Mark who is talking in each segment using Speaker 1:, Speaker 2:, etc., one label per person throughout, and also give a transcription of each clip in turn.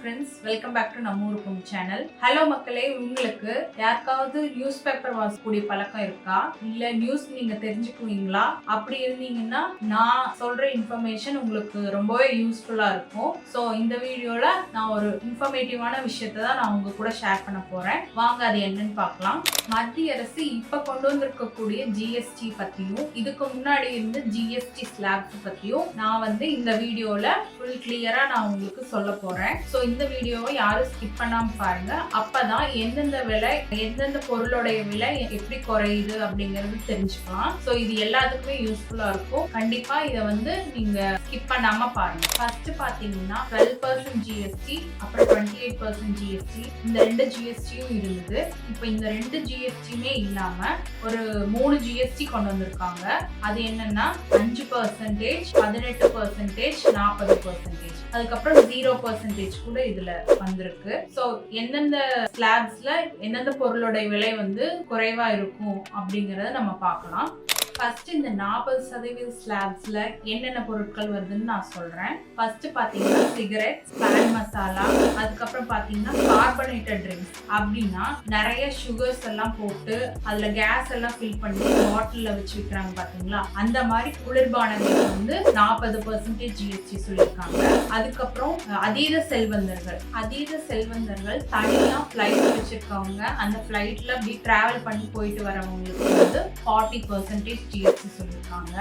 Speaker 1: Friends welcome back to நம்ம ஊருக்கும் channel hello மக்களே உங்களுக்கு யாருக்காவது நியூஸ் பேப்பர் வாசக்கூடிய பழக்கம் இருக்கா? இல்ல நியூஸ் நீங்க தெரிஞ்சுக்குவீங்களா? அப்படி இருந்தீங்கன்னா நான் சொல்ற இன்ஃபர்மேஷன் உங்களுக்கு ரொம்பவே யூஸ்ஃபுல்லா இருக்கும். ஸோ இந்த வீடியோல நான் ஒரு இன்ஃபர்மேட்டிவான விஷயத்தை தான் நான் உங்க கூட ஷேர் பண்ண போறேன். வாங்க அது என்னன்னு பார்க்கலாம். மத்திய அரசு இப்ப கொண்டு வந்திருக்கக்கூடிய ஜிஎஸ்டி பத்தியும் இதுக்கு முன்னாடி இருந்த ஜிஎஸ்டி ஸ்லாப்ஸ் பத்தியும் நான் வந்து இந்த வீடியோல ஃபுல் கிளியரா நான் உங்களுக்கு சொல்ல போறேன். ஸோ இந்த வீடியோவை யாரும் ஸ்கிப் பண்ணாம பாருங்க. அப்பதான் எந்தெந்த விலை எந்தெந்த பொருளுடைய விலை எப்படி குறையுது அப்படிங்கறது தெரிஞ்சுக்கலாம். ஸோ இது எல்லாத்துக்குமே யூஸ்ஃபுல்லா இருக்கும். கண்டிப்பா இதை வந்து நீங்க ஸ்கிப் பண்ணாம பாருங்க. ஃபர்ஸ்ட் பாத்தீங்கன்னா டுவெல் பர்சன்ட் ஜிஎஸ்டி அப்புறம் டுவெண்ட்டி எயிட் பர்சன்ட் ஜிஎஸ்டி இந்த ரெண்டு ஜிஎஸ்டியும் இருந்தது. இப்போ இந்த ரெண்டு ஜிஎஸ்டியுமே இல்லாம ஒரு மூணு ஜிஎஸ்டி கொண்டு வந்திருக்காங்க. அது என்னன்னா அஞ்சு பர்சன்டேஜ் பதினெட்டு பர்சன்டேஜ் நாற்பது பர்சன்டேஜ் அதுக்கப்புறம் ஜீரோ பர்சன்டேஜ் கூட இதுல வந்திருக்கு. ஸோ எந்தெந்த ஸ்லாப்ஸ்ல எந்தெந்த பொருளோட விலை வந்து குறைவா இருக்கும் அப்படிங்கறத நம்ம பார்க்கலாம். ஃபர்ஸ்ட் இந்த நாற்பது சதவீத ஸ்லாப்ஸ்ல என்னென்ன பொருட்கள் வருதுன்னு நான் சொல்றேன். ஃபர்ஸ்ட் பாத்தீங்கன்னா சிகரெட் பேன் மசாலா அதுக்கப்புறம் பாத்தீங்கன்னா கார்பனேட்டட் ட்ரிங்க்ஸ் அப்படின்னா நிறைய சுகர்ஸ் எல்லாம் போட்டு அதுல கேஸ் எல்லாம் ஃபில் பண்ணி பாட்டில்ல வச்சு விற்கிறாங்க பாத்தீங்களா அந்த மாதிரி குளிர்பானங்கள் வந்து நாற்பது பர்சன்டேஜ் ஜிஎஸ்டி சொல்லியிருக்காங்க. அதுக்கப்புறம் அதீத செல்வந்தர்கள். அதீத செல்வந்தர்கள் தனியா ஃபிளைட் வச்சிருக்கவங்க அந்த ஃபிளைட்ல அப்படி டிராவல் பண்ணி போயிட்டு வரவங்களுக்கு வந்து ஃபார்ட்டி பர்சன்டேஜ் ஜிஎஸ்டி சொல்லியிருக்காங்க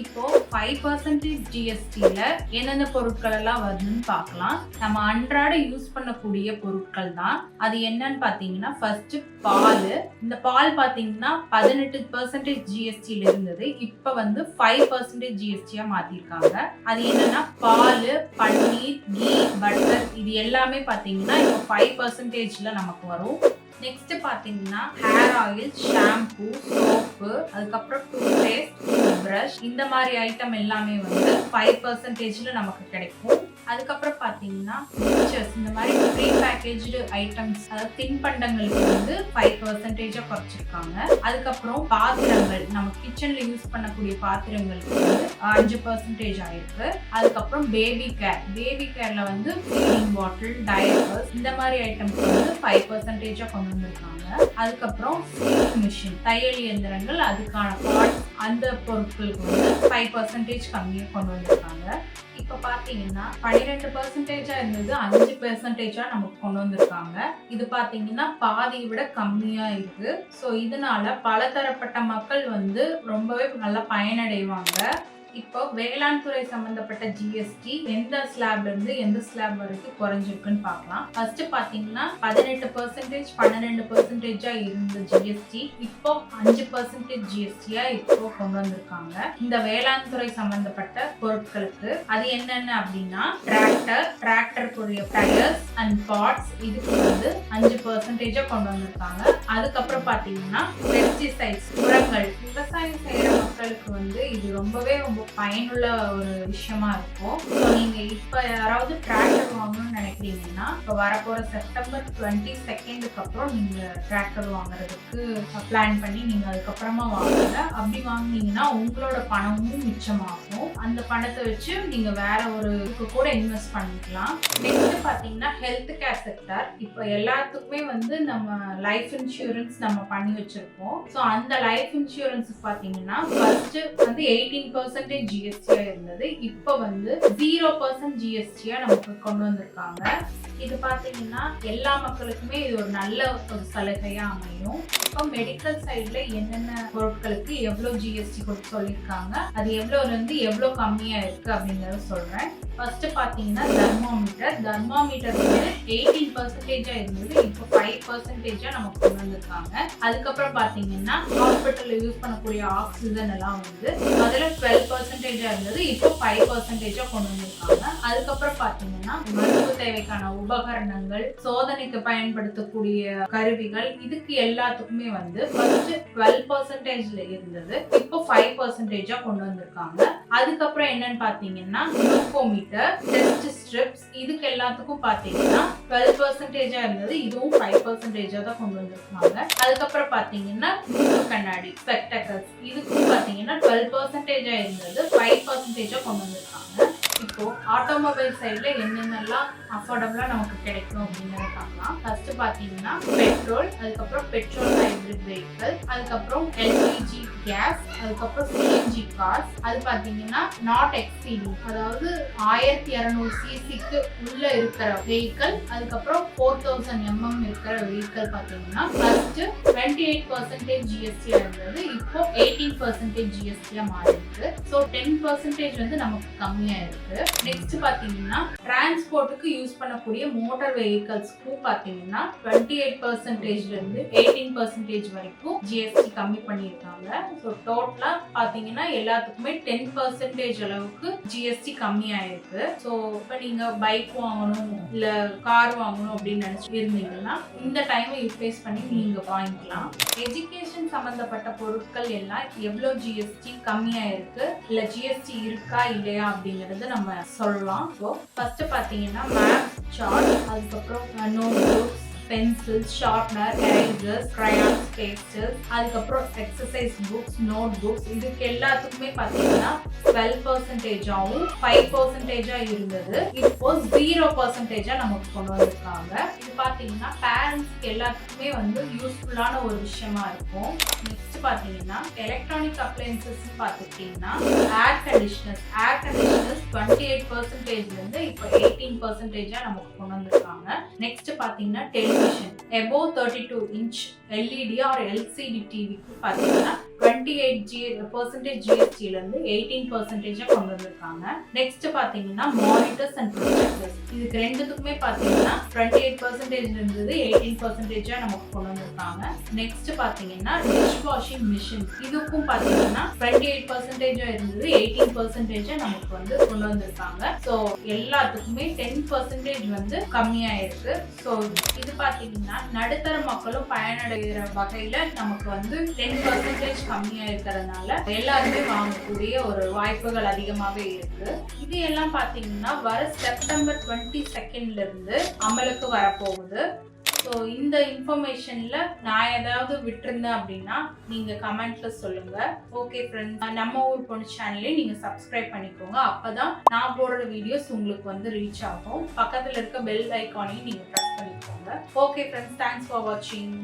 Speaker 1: இப்போ ஃபைவ் பர்சன்டேஜ் ஜிஎஸ்டியில் என்னென்ன பொருட்கள் எல்லாம் வருதுன்னு பார்க்கலாம். நம்ம அன்றாட யூஸ் பண்ணக்கூடிய பொருட்கள் தான். அது என்னன்னு பார்த்தீங்கன்னா ஃபர்ஸ்ட் பால். இந்த பால் பார்த்தீங்கன்னா பதினெட்டு பர்சன்டேஜ் ஜிஎஸ்டியில் இருந்தது. இப்போ வந்து ஃபைவ் பர்சன்டேஜ் ஜிஎஸ்டியாக மாற்றிருக்காங்க அது என்னன்னா பால் பன்னீர் கீ பட்டர் இது எல்லாமே பார்த்தீங்கன்னா இப்போ ஃபைவ் பர்சன்டேஜில் நமக்கு வரும். நெக்ஸ்ட் பாத்தீங்கன்னா ஹேர் ஆயில் ஷாம்பு சோப்பு அதுக்கப்புறம் டூத்பேஸ்ட் ப்ரஷ் இந்த மாதிரி ஐட்டம் எல்லாமே வந்து ஃபைவ் பர்சன்டேஜ்ல நமக்கு கிடைக்கும். அதுக்கப்புறம் பார்த்தீங்கன்னா மிக்சர்ஸ் இந்த மாதிரி ப்ரீ பேக்கேஜ்டு ஐட்டம்ஸ் அதாவது தின்பண்டங்களுக்கு வந்து ஃபைவ் பர்சன்டேஜாக குறைச்சிருக்காங்க. அதுக்கப்புறம் பாத்திரங்கள் நம்ம கிச்சனில் யூஸ் பண்ணக்கூடிய பாத்திரங்களுக்கு வந்து அஞ்சு பர்சன்டேஜ் ஆயிருக்கு. அதுக்கப்புறம் பேபி கேர் பேபி கேரில் வந்து ஃபீடிங் பாட்டில் டயர்ஸ் இந்த மாதிரி ஐட்டம்ஸ் வந்து ஃபைவ் பர்சன்டேஜாக கொண்டு வந்திருக்காங்க. அதுக்கப்புறம் மிஷின் தையல் இயந்திரங்கள் அதுக்கான பார்ட்ஸ் அந்த பொருட்களுக்கு வந்து ஃபைவ் பர்சன்டேஜ் கம்மியாக கொண்டு வந்திருக்காங்க. இப்போ பார்த்தீங்கன்னா பன்னிரெண்டு பர்சன்டேஜா இருந்தது அஞ்சு பெர்சன்டேஜா நமக்கு கொண்டு வந்திருக்காங்க. இது பார்த்தீங்கன்னா பாதியை விட கம்மியா இருக்கு. ஸோ இதனால பலதரப்பட்ட மக்கள் வந்து ரொம்பவே நல்லா பயனடைவாங்க. இப்போ வேளாண் துறை சம்பந்தப்பட்ட ஜிஎஸ்டி எந்த ஸ்லாப்ல இருந்து எந்த ஸ்லாப் வரைக்கும் குறைஞ்சிருக்குன்னு பார்க்கலாம். ஃபர்ஸ்ட் பாத்தீங்கன்னா பதினெட்டு பர்சன்டேஜ் பன்னிரெண்டு பர்சன்டேஜா இருந்த ஜிஎஸ்டி இப்போ அஞ்சு பர்சன்டேஜ் ஜிஎஸ்டியா இப்போ கொண்டு வந்திருக்காங்க. இந்த வேளாண் துறை சம்பந்தப்பட்ட பொருட்களுக்கு அது என்னென்ன அப்படின்னா டிராக்டர் டிராக்டருக்குரிய டயர்ஸ் அண்ட் பார்ட்ஸ் இதுக்கு வந்து அஞ்சு பர்சன்டேஜா கொண்டு வந்திருக்காங்க. அதுக்கப்புறம் பாத்தீங்கன்னா பெஸ்டிசைட்ஸ் உரங்கள் விவசாயம் செய்யற மக்களுக்கு வந்து இது ரொம்பவே ரொம்ப பயனுள்ள ஒரு விஷயமா இருக்கும் நீங்கள் நீங்க இப்ப யாராவது டிராக்டர் வாங்கணும்னு நினைக்கிறீங்கன்னா இப்போ வரப்போற செப்டம்பர் டுவெண்ட்டி செகண்டுக்கு அப்புறம் நீங்க டிராக்டர் வாங்குறதுக்கு பிளான் பண்ணி நீங்க அதுக்கப்புறமா வாங்குங்க. அப்படி வாங்குனீங்கன்னா உங்களோட பணமும் மிச்சமாகும். அந்த பணத்தை வச்சு நீங்க வேற ஒரு இதுக்கு கூட இன்வெஸ்ட் பண்ணிக்கலாம். நெக்ஸ்ட் பாத்தீங்கன்னா ஹெல்த் கேர் செக்டர் இப்போ எல்லாத்துக்குமே வந்து நம்ம லைஃப் இன்சூரன்ஸ் நம்ம பண்ணி வச்சிருக்கோம். ஸோ அந்த லைஃப் இன்சூரன்ஸ் பாத்தீங்கன்னா ஃபர்ஸ்ட் வந்து எயிட்டீன் பர்சன்டேஜ் ஜிஎஸ்டியா இருந்தது. இப்போ வந்து ஜீரோ பர்சன்ட் ஜிஎஸ்டியா நமக்கு கொண்டு வந்திருக்காங்க. இது பார்த்தீங்கன்னா எல்லா மக்களுக்குமே இது ஒரு நல்ல ஒரு சலுகையா அமையும். இப்போ மெடிக்கல் சைட்ல என்னென்ன பொருட்களுக்கு எவ்வளோ ஜிஎஸ்டி கொடுத்து சொல்லியிருக்காங்க அது எவ்வளோ இருந்து எவ்வளோ கம்மியாக இருக்கு அப்படிங்கிறத சொல்றேன். ஃபர்ஸ்ட் பார்த்தீங்கன்னா தெர்மோமீட்டர் தெர்மோமீட்டர் வந்து எயிட்டீன் பர்சன்டேஜா இருந்தது இப்போ ஃபைவ் பர்சன்டேஜா நமக்கு கொண்டு வந்திருக்காங்க. அதுக்கப்புறம் பார்த்தீங்கன்னா ஹாஸ்பிட்டலில் யூஸ் பண்ணக்கூடிய ஆக்சிஜன் எல்லாம் வந்து முதல்ல டுவெல் பர்சன்டேஜா இருந்தது இப்போ ஃபைவ் பர்சன்டேஜா கொண்டு வந்திருக்காங்க. அதுக்கப்புறம் பார்த்தீங்கன்னா மருத்துவ தேவைக்கான உபகரணங்கள் சோதனைக்கு பயன்படுத்தக்கூடிய கருவிகள் இதுக்கு எல்லாத்துக்குமே வந்து ஃபர்ஸ்ட் டுவெல் பர்சன்டேஜ்ல இருந்தது. இப்போ ஃபைவ் பர்சன்டேஜா கொண்டு வந்திருக்காங்க. அதுக்கப்புறம் என்னன்னு பாத்தீங்கன்னா குளுக்கோமீட்டர் டெஸ்ட் ஸ்ட்ரிப்ஸ் இதுக்கு எல்லாத்துக்கும் பாத்தீங்கன்னா டுவெல் பர்சன்டேஜா இருந்தது. இதுவும் ஃபைவ் பர்சன்டேஜா தான் கொண்டு வந்திருக்காங்க. அதுக்கப்புறம் பாத்தீங்கன்னா கண்ணாடி ஸ்பெக்டக்கல்ஸ் இதுக்கும் பாத்தீங்கன்னா டுவெல் பர்சன்டேஜா இருந்தது. ஃபைவ் பர்சன்டேஜா கொண்டு வந்திருக்காங்க. இப்போ ஆட்டோமொபைல் சைடில் என்னென்னலாம் அஃபோர்டபுளாக நமக்கு கிடைக்கும் அப்படிங்கிறத பார்க்கலாம். ஃபர்ஸ்ட் பார்த்தீங்கன்னா பெட்ரோல் அதுக்கப்புறம் பெட்ரோல் ஹைப்ரிட் வெஹிக்கிள் அதுக்கப்புறம் எல்பிஜி கேஸ் அதுக்கப்புறம் சிஎன்ஜி கார்ஸ் அது பார்த்தீங்கன்னா நாட் எக்ஸீடிங் அதாவது ஆயிரத்தி இரநூறு சிசிக்கு உள்ள இருக்கிற வெஹிக்கிள் அதுக்கப்புறம் ஃபோர் தௌசண்ட் எம்எம் இருக்கிற வெஹிக்கிள் பார்த்தீங்கன்னா first twenty eight percentage GST இருந்தது. இப்போ எயிட்டீன் பர்சன்டேஜ் ஜிஎஸ்டியாக மாறி இருக்கு ஸோ டென் பர்சன்டேஜ் வந்து நமக்கு கம்மியாக இருக்குது இருக்கு நெக்ஸ்ட் பாத்தீங்கன்னா டிரான்ஸ்போர்ட்டுக்கு யூஸ் பண்ணக்கூடிய மோட்டார் வெஹிக்கல்ஸ்க்கும் பாத்தீங்கன்னா டுவெண்ட்டி எயிட் பர்சன்டேஜ்ல இருந்து எயிட்டீன் பர்சன்டேஜ் வரைக்கும் ஜிஎஸ்டி கம்மி பண்ணியிருக்காங்க. ஸோ டோட்டலா பாத்தீங்கன்னா எல்லாத்துக்குமே டென் பர்சன்டேஜ் அளவுக்கு ஜிஎஸ்டி கம்மியாயிருக்கு. ஸோ இப்போ நீங்க பைக் வாங்கணும் இல்ல கார் வாங்கணும் அப்படின்னு நினைச்சு இருந்தீங்கன்னா இந்த டைமை யூட்டிலைஸ் பண்ணி நீங்க வாங்கிக்கலாம். எஜுகேஷன் சம்பந்தப்பட்ட பொருட்கள் எல்லாம் எவ்வளோ ஜிஎஸ்டி கம்மியா இருக்கு இல்ல ஜிஎஸ்டி இருக்கா இல்லையா அப்படிங்கறது நம்ம சொல்லலாம். ஸோ ஃபஸ்ட்டு பார்த்தீங்கன்னா மேப் சார்ட் அதுக்கப்புறம் note books pencil sharpener erasers crayons pastels அதுக்கப்புறம் எக்ஸசைஸ் புக்ஸ் நோட் புக்ஸ் இதுக்கு எல்லாத்துக்குமே பார்த்தீங்கன்னா டுவெல் பர்சன்டேஜாகவும் ஃபைவ் பர்சன்டேஜாக இருந்தது. இப்போ ஜீரோ பர்சன்டேஜாக நமக்கு கொண்டு வந்திருக்காங்க. இது பார்த்தீங்கன்னா பேரண்ட்ஸ்க்கு எல்லாத்துக்குமே வந்து யூஸ்ஃபுல்லான ஒரு விஷயமா இருக்கும். பார்த்தீங்கன்னா எலக்ட்ரானிக் அப்ளையன்சஸ் பார்த்துக்கிட்டிங்கன்னா air conditioners air conditioners twenty eight பர்சன்டேஜ்லேருந்து இப்போ எயிட்டீன் பர்சன்டேஜாக நமக்கு கொண்டு வந்திருக்காங்க. நெக்ஸ்ட் பார்த்தீங்கன்னா television above thirty two inch LED or LCD டிவிக்கு பார்த்தீங்கன்னா டுவெண்ட்டி எயிட் ஜி பர்சன்டேஜ் ஜிஎஸ்டிலேருந்து எயிட்டீன் பர்சன்டேஜாக கொண்டு வந்திருக்காங்க. நெக்ஸ்ட் பார்த்தீங்கன்னா மானிட்டர்ஸ் அண்ட் ப்ரொஜெக்டர்ஸ் இதுக்கு ரெண்டுத்துக்குமே பார்த்தீங்கன்னா டுவெண்ட்டி எயிட் பர்சன்டேஜ் இருந்தது எயிட்டீன் பர்சன்டேஜாக நமக்கு கொண்டு வந்திருக்காங்க. நெக்ஸ்ட் பார்த்தீங்கன்னா டிஷ் வாஷிங் மிஷின் இதுக்கும் பார்த்தீங்கன்னா டுவெண்ட்டி எயிட் பர்சன்டேஜாக இருந்தது எயிட்டீன் பர்சன்டேஜாக நமக்கு வந்து கொண்டு வந்திருக்காங்க. ஸோ எல்லாத்துக்குமே டென் பர்சன்டேஜ் வந்து கம்மியாக இருக்கு ஸோ இது பார்த்தீங்கன்னா நடுத்தர மக்களும் பயனடைகிற வகையில் நமக்கு வந்து டென் பர்சன்டேஜ் கம்மியாக இருக்கிறதுனால எல்லாருமே வாங்கக்கூடிய ஒரு வாய்ப்புகள் அதிகமாகவே இருக்கு. இது எல்லாம் பார்த்தீங்கன்னா வர செப்டம்பர் டுவெண்ட்டி செகண்ட்ல இருந்து அமலுக்கு வரப்போகுது. ஸோ இந்த இன்ஃபர்மேஷனில் நான் ஏதாவது விட்டுருந்தேன் அப்படின்னா நீங்கள் கமெண்ட்ல சொல்லுங்கள் ஓகே ஃப்ரெண்ட்ஸ் நம்ம ஊர் பொண்ணு சேனலே நீங்கள் சப்ஸ்கிரைப் பண்ணிக்கோங்க. அப்போ தான் நான் போடுற வீடியோஸ் உங்களுக்கு வந்து ரீச் ஆகும். பக்கத்தில் இருக்க பெல் ஐக்கானையும் நீங்கள் ப்ரெஸ் பண்ணிக்கோங்க. ஓகே ஃப்ரெண்ட்ஸ் தேங்க்ஸ் ஃபார் வாட்சிங்